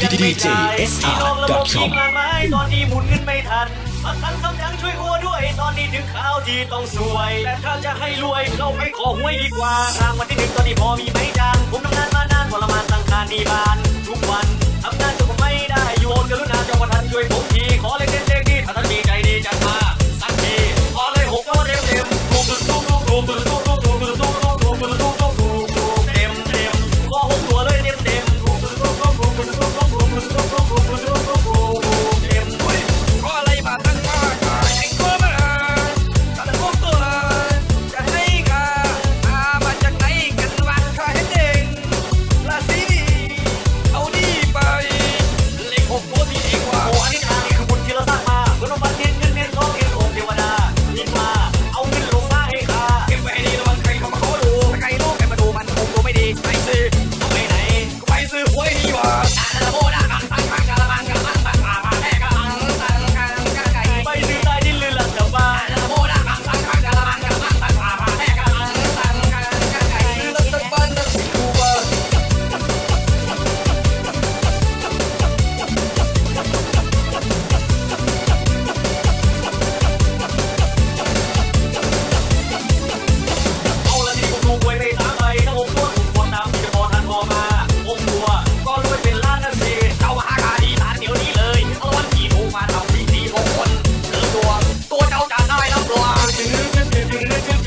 ดีดีเจ djsr.com ตอนนี้หมุนเงินไม่ทันมาทันคำดังช่วยหัวด้วย ตอนนี้ถึงข้าวที่ต้องสวย แต่ถ้าจะให้รวยเราไปขอหวยดีกว่า รางวัลที่หนึ่งตอนนี้พอมีไหมจังผมทำงานมา If you look at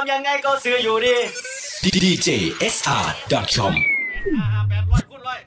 ามยังไงก็ซื้ออยู่ดี djsr.com แปดร้อยคุณร้อย